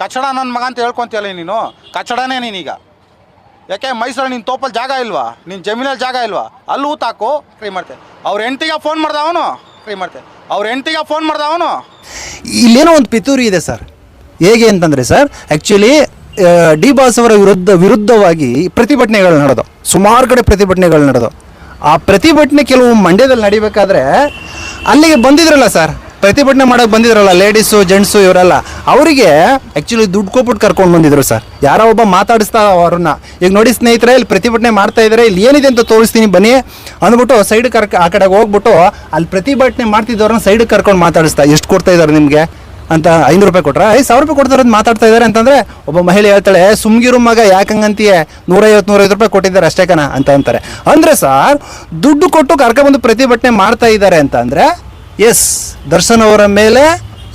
ಕಚಡ ನನ್ನ ಮಗ ಅಂತ ಹೇಳ್ಕೊಂತೀಯಲ್ಲ ನೀನು? ಕಚಡನೇ ನೀನೀಗ. ಯಾಕೆ ಮೈಸೂರಲ್ಲಿ ನಿನ್ನ ತೋಪಲ್ಲಿ ಜಾಗ ಇಲ್ವಾ? ನಿನ್ನ ಜಮೀನಲ್ಲಿ ಜಾಗ ಇಲ್ವಾ? ಅಲ್ಲೂ ಊತಾಕು ಫ್ರೀ ಮಾಡ್ತೆ ಅವ್ರ ಹೆಂಡ್ತಿಗೆ ಫೋನ್ ಮಾಡ್ದ ಅವನು? ಫ್ರೀ ಮಾಡ್ತೆ ಅವ್ರ ಹೆಂಡ್ತಿಗೆ ಫೋನ್ ಮಾಡ್ದ ಅವನು? ಇಲ್ಲೇನೋ ಒಂದು ಪಿತೂರಿ ಇದೆ ಸರ್. ಹೇಗೆ ಅಂತಂದರೆ ಸರ್ ಆ್ಯಕ್ಚುಲಿ ಡಿ ಬಾಸ್ ಅವರ ವಿರುದ್ಧ, ವಿರುದ್ಧವಾಗಿ ಪ್ರತಿಭಟನೆಗಳು ನಡೆದು, ಸುಮಾರು ಕಡೆ ಪ್ರತಿಭಟನೆಗಳು ನಡೆದು, ಆ ಪ್ರತಿಭಟನೆ ಕೆಲವು ಮಂಡ್ಯದಲ್ಲಿ ನಡಿಬೇಕಾದ್ರೆ ಅಲ್ಲಿಗೆ ಬಂದಿದ್ರಲ್ಲ ಸರ್. ಪ್ರತಿಭಟನೆ ಮಾಡೋಕೆ ಬಂದಿದ್ರಲ್ಲ ಲೇಡೀಸು ಜೆಂಟ್ಸು ಇವರೆಲ್ಲ. ಅವರಿಗೆ ಆ್ಯಕ್ಚುಲಿ ದುಡ್ಡು ಕೊಟ್ಬಿಟ್ಟು ಕರ್ಕೊಂಡು ಬಂದಿದ್ರು ಸರ್. ಯಾರೋ ಒಬ್ಬ ಮಾತಾಡಿಸ್ತಾ ಅವ್ರನ್ನ. ಈಗ ನೋಡಿ ಸ್ನೇಹಿತರೆ, ಇಲ್ಲಿ ಪ್ರತಿಭಟನೆ ಮಾಡ್ತಾ ಇದ್ದಾರೆ ಇಲ್ಲಿ ಏನಿದೆ ಅಂತ ತೋರಿಸ್ತೀನಿ. ಬನ್ನಿ. ಅಂದ್ಬಿಟ್ಟು ಸೈಡ್ ಕರ್ಕ ಆ ಕಡೆಗೆ ಹೋಗ್ಬಿಟ್ಟು ಅಲ್ಲಿ ಪ್ರತಿಭಟನೆ ಮಾಡ್ತಿದ್ದವ್ರನ್ನ ಸೈಡ್ ಕರ್ಕೊಂಡು ಮಾತಾಡಿಸ್ತಾ ಎಷ್ಟು ಕೊಡ್ತಾ ಇದ್ದಾರೆ ನಿಮಗೆ? ಅಂತ ಐನೂರು ರೂಪಾಯಿ ಕೊಟ್ರ? ಐದು ಸಾವಿರ ರೂಪಾಯಿ ಕೊಡ್ತಾರೆ ಅಂತ ಮಾತಾಡ್ತಾ ಇದ್ದಾರೆ ಅಂತಂದ್ರೆ ಒಬ್ಬ ಮಹಿಳೆ ಹೇಳ್ತಾಳೆ ಸುಮ್ಗಿರು ಮಗ ಯಾಕಂಗಂತೀಯ ನೂರೈವತ್ತು ನೂರೈವತ್ತು ರೂಪಾಯಿ ಕೊಟ್ಟಿದ್ದಾರೆ ಅಷ್ಟೇ ಕಣ, ಅಂತ ಅಂತಾರೆ. ಅಂದ್ರೆ ಸರ್, ದುಡ್ಡು ಕೊಟ್ಟು ಕರ್ಕೊಂಬಂದು ಪ್ರತಿಭಟನೆ ಮಾಡ್ತಾ ಇದ್ದಾರೆ ಅಂತ ಅಂದ್ರೆ ಎಸ್, ದರ್ಶನ್ ಅವರ ಮೇಲೆ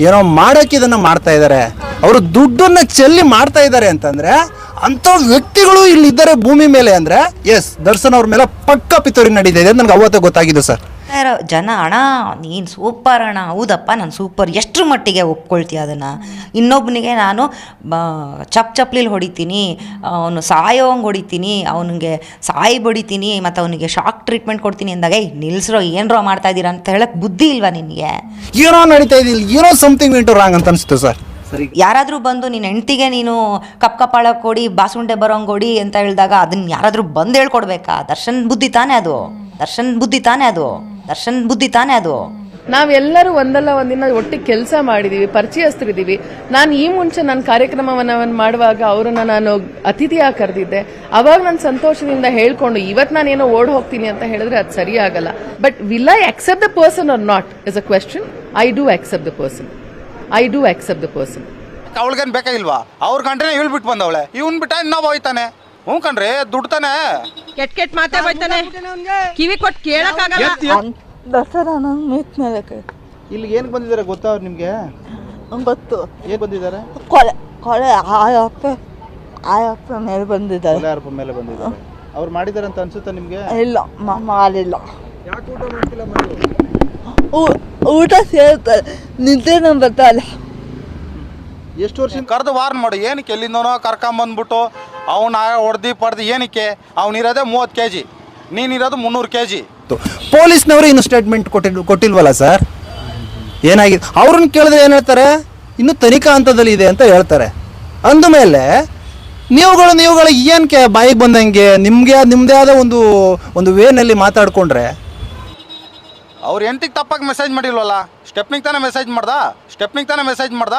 ಏನೋ ಮಾಡೋಕೆ ಇದನ್ನು ಮಾಡ್ತಾ ಇದ್ದಾರೆ. ಅವರು ದುಡ್ಡನ್ನ ಚೆಲ್ಲಿ ಮಾಡ್ತಾ ಇದ್ದಾರೆ ಅಂತಂದ್ರೆ ಅಂಥ ವ್ಯಕ್ತಿಗಳು ಇಲ್ಲಿದ್ದಾರೆ ಭೂಮಿ ಮೇಲೆ ಅಂದ್ರೆ, ಎಸ್, ದರ್ಶನ್ ಅವ್ರ ಮೇಲೆ ಪಕ್ಕ ಪಿತೂರಿ ನಡೀತಾ ಇದೆ ನನಗೆ ಅವತ್ತೇ ಗೊತ್ತಾಗಿದ್ದು ಸರ್. ಯಾರೋ ಜನ ಅಣ್ಣ ನೀನು ಸೂಪರ್ ಅಣ್ಣ ಹೌದಪ್ಪ ನಾನು ಸೂಪರ್ ಎಷ್ಟರ ಮಟ್ಟಿಗೆ ಒಪ್ಕೊಳ್ತೀಯ ಅದನ್ನು? ಇನ್ನೊಬ್ಬನಿಗೆ ನಾನು ಚಪ್ ಚಪ್ಲಿಲಿ ಹೊಡಿತೀನಿ ಅವನು ಸಾಯೋಂಗೆ ಹೊಡಿತೀನಿ ಅವನಿಗೆ ಸಾಯಿ ಬಡಿತೀನಿ ಮತ್ತು ಅವನಿಗೆ ಶಾಕ್ ಟ್ರೀಟ್ಮೆಂಟ್ ಕೊಡ್ತೀನಿ ಅಂದಾಗ ಏ ನಿಲ್ಸ್ರೋ ಏನರೋ ಮಾಡ್ತಾ ಇದ್ದೀರಾ ಅಂತ ಹೇಳಕ್ಕೆ ಬುದ್ಧಿ ಇಲ್ವಾ ನಿನಗೆ? ಏನೋ ನಡೀತಾ ಇದಿಲ್ಲ ಏನೋ ಸಮಥಿಂಗ್ ಇಂಟು ರಾಂಗ್ ಅಂತ ಅನಿಸ್ತು ಸರ್. ಸರಿ. ಯಾರಾದರೂ ಬಂದು ನಿನ್ನ ಹೆಂಡ್ತಿಗೆ ನೀನು ಕಪ್ ಕಪ್ಪಾಳ ಕೊಡಿ ಬಾಸುಂಡೆ ಬರೋಂಗೆ ಕೊಡಿ ಅಂತ ಹೇಳಿದಾಗ ಅದನ್ನ ಯಾರಾದರೂ ಬಂದು ಹೇಳ್ಕೊಡ್ಬೇಕಾ? ದರ್ಶನ್ ಬುದ್ಧಿ ತಾನೇ ಅದು. ದರ್ಶನ್ ಬುದ್ಧಿ ತಾನೇ ಅದು. ದರ್ಶನ್ ಬುದ್ಧಿ ತಾನೇ ಅದು. ನಾವೆಲ್ಲರೂ ಒಂದಲ್ಲ ಒಂದಿನ ಒಟ್ಟಿಗೆ ಕೆಲಸ ಮಾಡಿದೀವಿ ಪರಿಚಯಸ್ಥರಿದ್ದೀವಿ. ನಾನು ಈ ಮುಂಚೆ ನನ್ನ ಕಾರ್ಯಕ್ರಮವನ್ನು ಮಾಡುವಾಗ ಅವರನ್ನ ನಾನು ಅತಿಥಿಯಾಗಿ ಕರೆದಿದ್ದೆ. ಅವಾಗ ನಾನು ಸಂತೋಷದಿಂದ ಹೇಳ್ಕೊಂಡು ಇವತ್ತು ನಾನೇನೋ ಓಡ್ ಹೋಗ್ತೀನಿ ಅಂತ ಹೇಳಿದ್ರೆ ಅದು ಸರಿಯಾಗಲ್ಲ. ಆಗಲ್ಲ but will I accept the person are not is a question I do accept the person I do accept the person ಅವಳಿಗೇನು ಬೇಕಾಗಿಲ್ವಾ? ಅವ್ರ ಗಂಟೆನೇ ಇಳ್ ಬಿಟ್ಟು ಬಂದವಳೆ. ಇವ್ನು ಬಿಟ್ಟ ಇನ್ನೊಬ್ಬ ಹೋಯ್ತಾನೆ. ಹ್ಞೂ ಕಣ್ರಿ ದುಡ್ತಾನೆ ಕೆಟ್ಟ ಕೆಟ್ಟ ಮಾತೆ ಬೈತಾನೆ ಕಿವಿ ಕೊಟ್ಟು ಕೇಳಕ್ಕಾಗಲ್ಲ. ದಸರಾ ನಂಗೆ ಮೀಟ್ ಮೇಲೆ ಇಲ್ಲಿ ಏನಕ್ಕೆ ಬಂದಿದ್ದಾರೆ ಗೊತ್ತಾ ಅವ್ರು ನಿಮಗೆ? ಗೊತ್ತು ಏನು ಬಂದಿದ್ದಾರೆ ಕೊಳೆ ಕೊಳೆ ಆಯಪ್ಪ ಆಯಪ್ಪ ಮೇಲೆ ಬಂದಿದ್ದಾರೆ. ರೂಪಾಯಿ ಮೇಲೆ ಬಂದಿದ್ದಾರೆ. ಅವ್ರು ಮಾಡಿದ್ದಾರೆ ಅಂತ ಅನ್ಸುತ್ತಾ ನಿಮಗೆ? ಇಲ್ಲ ಮಾಡಿಲ್ಲ. ಊ- ಊಟ ಸೇರ್ತಾರೆ. ನಿದ್ದೆನೂ ಬರ್ತಾಯಿಲ್ಲ ಎಷ್ಟು ವರ್ಷ ಕರೆದು ವಾರ್ನ್ ಮಾಡು. ಏನಕ್ಕೆ ಎಲ್ಲಿಂದನೋ ಕರ್ಕೊಂಬಂದ್ಬಿಟ್ಟು ಅವನ ಹೊಡ್ದು ಪಡ್ದು ಏನಕ್ಕೆ? ಅವನಿರೋದೇ ಮೂವತ್ತು ಕೆ ಜಿ ನೀನಿರೋದು ಮುನ್ನೂರು ಕೆ ಜಿ ಪೊಲೀಸ್ನವರು ಇನ್ನು ಸ್ಟೇಟ್ಮೆಂಟ್ ಕೊಟ್ಟಿಲ್, ಕೊಟ್ಟಿಲ್ವಲ್ಲ ಸರ್ ಏನಾಗಿದೆ ಅವ್ರನ್ನ ಕೇಳಿದ್ರೆ ಏನು ಹೇಳ್ತಾರೆ? ಇನ್ನು ತನಿಖಾ ಹಂತದಲ್ಲಿ ಇದೆ ಅಂತ ಹೇಳ್ತಾರೆ. ಅಂದಮೇಲೆ ನೀವುಗಳು ನೀವುಗಳು ಏನಕ್ಕೆ ಬಾಯಿಗೆ ಬಂದಂಗೆ? ನಿಮಗೆ ನಿಮ್ಮದೇ ಆದ ಒಂದು ಒಂದು ವೇನಲ್ಲಿ ಮಾತಾಡ್ಕೊಂಡ್ರೆ ಅವ್ರ ಹೆಂಡ್ತಿಗೆ ತಪ್ಪಾಗಿ ಮೆಸೇಜ್ ಮಾಡಿಲ್ವಲ್ಲ? ಸ್ಟೆಪ್ನಿಗೆ ತಾನೇ ಮೆಸೇಜ್ ಮಾಡ್ದ? ಸ್ಟೆಪ್ನಿಗೆ ತಾನೇ ಮೆಸೇಜ್ ಮಾಡ್ದ?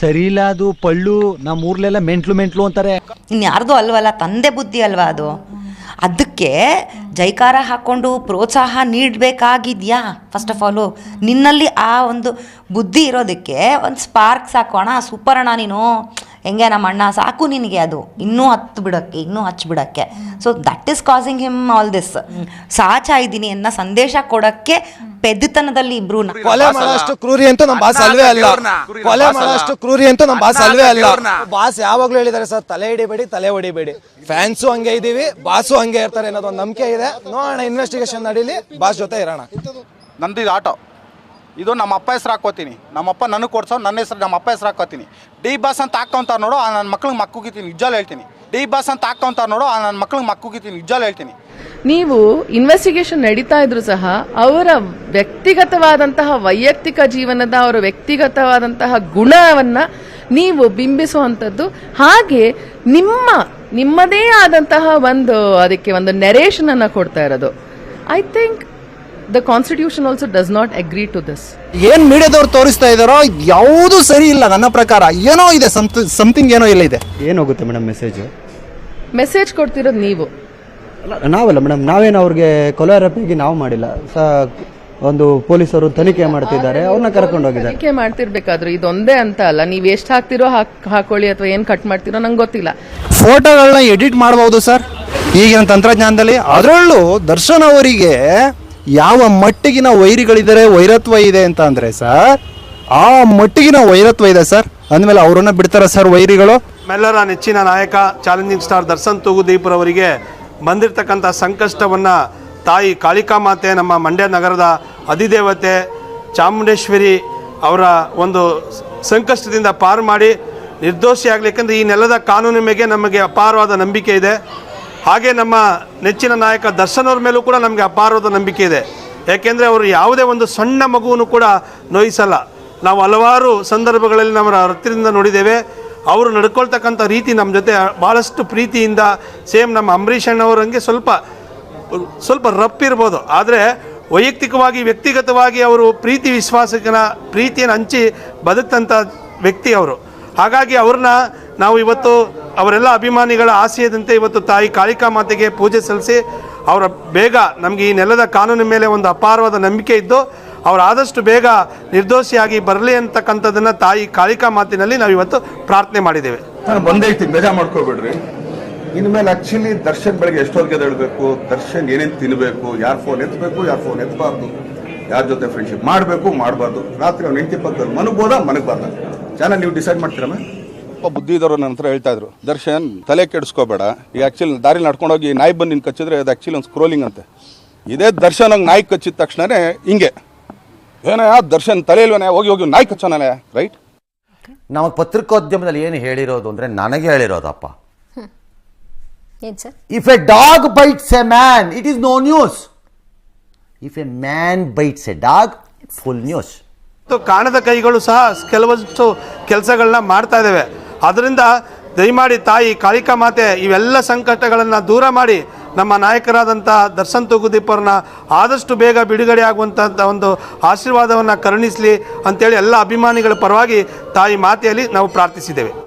ಸರಿ ಇಲ್ಲ ಅದು ಪಳ್ಳು ನಮ್ಮ ಊರ್ಲೆಲ್ಲ ಮೆಂಟ್ಲು ಮೆಂಟ್ಲು ಅಂತಾರೆ. ಇನ್ಯಾರ್ದು ಅಲ್ವಲ್ಲ ತಂದೆ ಬುದ್ಧಿ ಅಲ್ವಾ ಅದು? ಅದಕ್ಕೆ ಜೈಕಾರ ಹಾಕ್ಕೊಂಡು ಪ್ರೋತ್ಸಾಹ ನೀಡಬೇಕಾಗಿದ್ಯಾ? ಫಸ್ಟ್ ಆಫ್ ಆಲು ನಿನ್ನಲ್ಲಿ ಆ ಒಂದು ಬುದ್ಧಿ ಇರೋದಕ್ಕೆ ಒಂದು ಸ್ಪಾರ್ಕ್ ಹಾಕೋಣ ಅಣ್ಣ ಸೂಪರ್ ಅಣ್ಣ ನೀನು. ಹೆಂಗೆ ನಮ್ಮ ಅಣ್ಣ ಸಾಕು ನಿನಗೆ ಅದು. ಇನ್ನೂ ಹತ್ತು ಬಿಡೋಕ್ಕೆ ಇನ್ನೂ ಹಚ್ಚಿ ಬಿಡೋಕ್ಕೆ. So that is causing him all this ಸಾಚಾ ಇದ್ದೀನಿ ಅನ್ನೋ ಸಂದೇಶ ಕೊಡೋಕ್ಕೆ ಪೆದ್ದತನದಲ್ಲಿ ಇಬ್ರು ಕೊಲೆ ಮಾಡೋಷ್ಟು ಕ್ರೂರಿ ಅಂತೂ ನಮ್ಮ ಬಾಸ್ ಅಲ್ವೇ ಅಲ್ಲ. ಕೊಲೆ ಮಾಡೋಷ್ಟು ಕ್ರೂರಿ ಅಂತೂ ನಮ್ಮ ಬಾಸ್ ಅಲ್ವೇ ಅಲ್ಲ. ಬಾಸ್ ಯಾವಾಗ್ಲೂ ಹೇಳಿದಾರೆ ಸರ್ ತಲೆ ಹಿಡಿಬೇಡಿ ತಲೆ ಹೊಡಿಬೇಡಿ. ಫ್ಯಾನ್ಸು ಹಂಗೆ ಇದೀವಿ ಬಾಸು ಹಂಗೆ ಇರ್ತಾರೆ ಅನ್ನೋದು ಒಂದು ನಂಬಿಕೆ ಇದೆ. ನೋಡೋಣ ಇನ್ವೆಸ್ಟಿಗೇಷನ್ ನಡೀಲಿ ಬಾಸ್ ಜೊತೆ ಇರೋಣ. ನಂದು ಇದು ಆಟೋ. ಇದು ನಮ್ಮ ಅಪ್ಪ ಹೆಸ್ರು ಹಾಕೋತೀನಿ ನಮ್ಮಪ್ಪ ನನಗೆ ಕೊಡ್ಸೋ, ನನ್ನ ಹೆಸ್ರು ನಮ್ಮ ಅಪ್ಪ ಹೆಸ್ರು ಹಾಕೋತೀನಿ ಡಿ ಬಸ್ ಅಂತ ಹಾಕೊಂತಾರ ನೋಡು, ಆ ನನ್ನ ಮಕ್ಳಿಗೆ ಮಕ್ಕುಗಿತೀನಿ ನಿಜಾಲು ಹೇಳ್ತೀನಿ. ಡಿ ಬಸ್ ಅಂತ ಹಾಕೊಂತಾರ ನೋಡು, ಆ ನನ್ನ ಮಕ್ಳಿಗೆ ಮಕ್ಕುಗಿತೀನಿ ನಿಜಾಲು ಹೇಳ್ತೀನಿ. ನೀವು ಇನ್ವೆಸ್ಟಿಗೇಷನ್ ನಡೀತಾ ಇದ್ರು ಸಹ ಅವರ ವ್ಯಕ್ತಿಗತವಾದಂತಹ ವೈಯಕ್ತಿಕ ಜೀವನದ ಅವರ ವ್ಯಕ್ತಿಗತವಾದಂತಹ ಗುಣವನ್ನ ನೀವು ಬಿಂಬಿಸುವಂಥದ್ದು. ಹಾಗೆ ನಿಮ್ಮ, ನಿಮ್ಮದೇ ಆದಂತಹ ಒಂದು, ಅದಕ್ಕೆ ಒಂದು ನೆರೇಷನ್ ಅನ್ನ ಕೊಡ್ತಾ ಇರೋದು. I think the constitution also does not agree to this ಏನ್ ಮೀಡಿಯಾದವ್ರು ತೋರಿಸ್ತಾ ಇದಾರೋ ಯಾವುದು ಸರಿ ಇಲ್ಲ ನನ್ನ ಪ್ರಕಾರ. ಏನೋ ಇದೆ ಸಮಥಿಂಗ್ ಏನೋ ಇಲ್ಲ ಇದೆ. ಏನಾಗುತ್ತೆ ಮೇಡಮ್ ಮೆಸೇಜ್ ಮೆಸೇಜ್ ಕೊಡ್ತಿರೋದು ನೀವು. ನಾವಲ್ಲ ಮೇಡಮ್ ನಾವೇನು ಅವ್ರಿಗೆ ಕೊಲೆ ಆರೋಪಿಯಾಗಿ ನಾವು ಮಾಡಿಲ್ಲ. ಸ ಒಂದು ಪೊಲೀಸರು ತನಿಖೆ ಮಾಡ್ತಿದ್ದಾರೆ ಅವ್ರನ್ನ ಕರ್ಕೊಂಡು ಹೋಗಿದ್ದಾರೆ. ತನಿಖೆ ಮಾಡ್ತಿರ್ಬೇಕಾದ್ರು ಇದೊಂದೇ ಅಂತ ಅಲ್ಲ. ನೀವು ಎಷ್ಟು ಹಾಕ್ತಿರೋ ಹಾಕ್ ಹಾಕೊಳ್ಳಿ ಅಥವಾ ಏನು ಕಟ್ ಮಾಡ್ತಿರೋ ನಂಗೆ ಗೊತ್ತಿಲ್ಲ. ಫೋಟೋಗಳನ್ನ ಎಡಿಟ್ ಮಾಡಬಹುದು ಸರ್ ಈಗಿನ ತಂತ್ರಜ್ಞಾನದಲ್ಲಿ ಅದರಲ್ಲೂ ದರ್ಶನ್ ಅವರಿಗೆ ಯಾವ ಮಟ್ಟಿಗಿನ ವೈರಿಗಳಿದ್ದಾರೆ ವೈರತ್ವ ಇದೆ ಅಂತ ಅಂದರೆ ಸರ್, ಆ ಮಟ್ಟಿಗಿನ ವೈರತ್ವ ಇದೆ ಸರ್. ಅಂದಮೇಲೆ ಅವರನ್ನ ಬಿಡ್ತಾರ ಸರ್ ವೈರಿಗಳು? ಮೆಲ್ಲರ ನೆಚ್ಚಿನ ನಾಯಕ, ಚಾಲೆಂಜಿಂಗ್ ಸ್ಟಾರ್ ದರ್ಶನ್ ತೂಗುದೀಪ್ರವರಿಗೆ ಬಂದಿರತಕ್ಕಂಥ ಸಂಕಷ್ಟವನ್ನು ತಾಯಿ ಕಾಳಿಕಾ ಮಾತೆ, ನಮ್ಮ ಮಂಡ್ಯ ನಗರದ ಅಧಿದೇವತೆ ಚಾಮುಂಡೇಶ್ವರಿ ಅವರ ಒಂದು ಸಂಕಷ್ಟದಿಂದ ಪಾರು ಮಾಡಿ ನಿರ್ದೋಷಿ ಆಗಲಿ ಯಾಕಂದರೆ ಈ ನೆಲದ ಕಾನೂನಿನ ಮೇಲೆ ನಮಗೆ ಅಪಾರವಾದ ನಂಬಿಕೆ ಇದೆ. ಹಾಗೆ ನಮ್ಮ ನೆಚ್ಚಿನ ನಾಯಕ ದರ್ಶನ್ ಅವ್ರ ಮೇಲೂ ಕೂಡ ನಮಗೆ ಅಪಾರವಾದ ನಂಬಿಕೆ ಇದೆ. ಯಾಕೆಂದರೆ ಅವರು ಯಾವುದೇ ಒಂದು ಸಣ್ಣ ಮಗುವನ್ನು ಕೂಡ ನೋಯಿಸಲ್ಲ. ನಾವು ಹಲವಾರು ಸಂದರ್ಭಗಳಲ್ಲಿ ನಮ್ಮ ಹತ್ತಿರದಿಂದ ನೋಡಿದ್ದೇವೆ. ಅವರು ನಡ್ಕೊಳ್ತಕ್ಕಂಥ ರೀತಿ ನಮ್ಮ ಜೊತೆ ಭಾಳಷ್ಟು ಪ್ರೀತಿಯಿಂದ ಸೇಮ್ ನಮ್ಮ ಅಂಬರೀಷ್ ಅಣ್ಣವರಂಗೆ ಸ್ವಲ್ಪ ಸ್ವಲ್ಪ ರಪ್ ಇರ್ಬೋದು. ಆದರೆ ವೈಯಕ್ತಿಕವಾಗಿ, ವ್ಯಕ್ತಿಗತವಾಗಿ ಅವರು ಪ್ರೀತಿ ವಿಶ್ವಾಸಕನ, ಪ್ರೀತಿಯನ್ನು ಹಂಚಿ ಬದುಕಂಥ ವ್ಯಕ್ತಿ ಅವರು. ಹಾಗಾಗಿ ಅವ್ರನ್ನ ನಾವು ಇವತ್ತು ಅವರೆಲ್ಲ ಅಭಿಮಾನಿಗಳ ಆಸೆಯದಂತೆ ಇವತ್ತು ತಾಯಿ ಕಾಳಿಕಾ ಮಾತೆಗೆ ಪೂಜೆ ಸಲ್ಲಿಸಿ ಅವರ ಬೇಗ ನಮಗೆ ಈ ನೆಲದ ಕಾನೂನಿನ ಮೇಲೆ ಒಂದು ಅಪಾರವಾದ ನಂಬಿಕೆ ಇದ್ದು ಅವರು ಆದಷ್ಟು ಬೇಗ ನಿರ್ದೋಷಿಯಾಗಿ ಬರಲಿ ಅಂತಕ್ಕಂಥದ್ದನ್ನು ತಾಯಿ ಕಾಳಿಕಾ ಮಾತಿನಲ್ಲಿ ನಾವು ಇವತ್ತು ಪ್ರಾರ್ಥನೆ ಮಾಡಿದ್ದೇವೆ. ಬಂದೈತಿ ಬೇಜಾ ಮಾಡ್ಕೋಬೇಡ್ರಿ. ಇನ್ಮೇಲೆ ಆಕ್ಚುಲಿ ದರ್ಶನ್ ಬೆಳಗ್ಗೆ ಎಷ್ಟೊತ್ತಿಗೆ ಎದ್ದೇಳ್ಬೇಕು? ದರ್ಶನ್ ಏನೇನು ತಿನ್ನಬೇಕು ಯಾರು ಫೋನ್ ಎತ್ತಬೇಕು ಯಾರು ಫೋನ್ ಎತ್ತಬಾರ್ದು ಯಾರ ಜೊತೆ ಫ್ರೆಂಡ್ಶಿಪ್ ಮಾಡಬೇಕು? ಮಾಡಬಾರ್ದು. ರಾತ್ರಿ ಅವ್ನು ಹೆಂಡತಿ ಪಕ್ಕದಲ್ಲಿ ಮನಗ್ಬೋದಾ ಮನಗ್ಬಾರ್ದ ಚೆನ್ನಾಗಿ ನೀವು ಡಿಸೈಡ್ ಮಾಡ್ತೀರಮ್ಮ? ಬುದ್ಧಿ ಇದ್ದವರು ನನ್ನ ಹತ್ರ ಹೇಳ್ತಾ ಇದ್ರು ದರ್ಶನ್ ತಲೆ ಕೆಡಿಸ್ಕೋಬೇಡ. ಈಗ ಆಕ್ಚುಲಿ ದಾರಿ ನಡ್ಕೊಂಡೋಗಿ ನಾಯಿ ಬಂದು ನಿನ್ ಕಚ್ಚಿದ್ರೆ ಅದು ಆಕ್ಚುಲಿ ಒಂದು ಸ್ಕ್ರೋಲಿಂಗ್ ಅಂತೆ. ಇದೇ ದರ್ಶನ್ ಹಂಗೆ ನಾಯಿ ಕಚ್ಚಿದ ತಕ್ಷಣನೇ ಹಿಂಗೆ. ಏನೇ ದರ್ಶನ್ ತಲೆ ಇಲ್ವೇನೆ? ಹೋಗಿ ಹೋಗಿ ನಾಯಿ ಕಚ್ಚೋನೇ ರೈಟ್ ನಮಗೆ ಪತ್ರಿಕೋದ್ಯಮದಲ್ಲಿ ಏನು ಹೇಳಿರೋದು ಅಂದರೆ ನನಗೆ ಹೇಳಿರೋದಪ್ಪ ಏನ್ sir? If a dog bites a man it is no news if a man bites a dog full news ಕಾಣದ ಕೈಗಳು ಸಹ ಕೆಲವಷ್ಟು ಕೆಲಸಗಳನ್ನ ಮಾಡ್ತಾ ಇದ್ದೇವೆ. ಅದರಿಂದ ದಯಮಾಡಿ ತಾಯಿ ಕಾಳಿಕಾ ಮಾತೆ, ಇವೆಲ್ಲ ಸಂಕಟಗಳನ್ನು ದೂರ ಮಾಡಿ ನಮ್ಮ ನಾಯಕರಾದಂಥ ದರ್ಶನ್ ತೂಗುದೀಪರನ್ನ ಆದಷ್ಟು ಬೇಗ ಬಿಡುಗಡೆ ಆಗುವಂಥ ಒಂದು ಆಶೀರ್ವಾದವನ್ನು ಕರುಣಿಸಲಿ ಅಂತೇಳಿ ಎಲ್ಲ ಅಭಿಮಾನಿಗಳ ಪರವಾಗಿ ತಾಯಿ ಮಾತೆಯಲ್ಲಿ ನಾವು ಪ್ರಾರ್ಥಿಸಿದ್ದೇವೆ.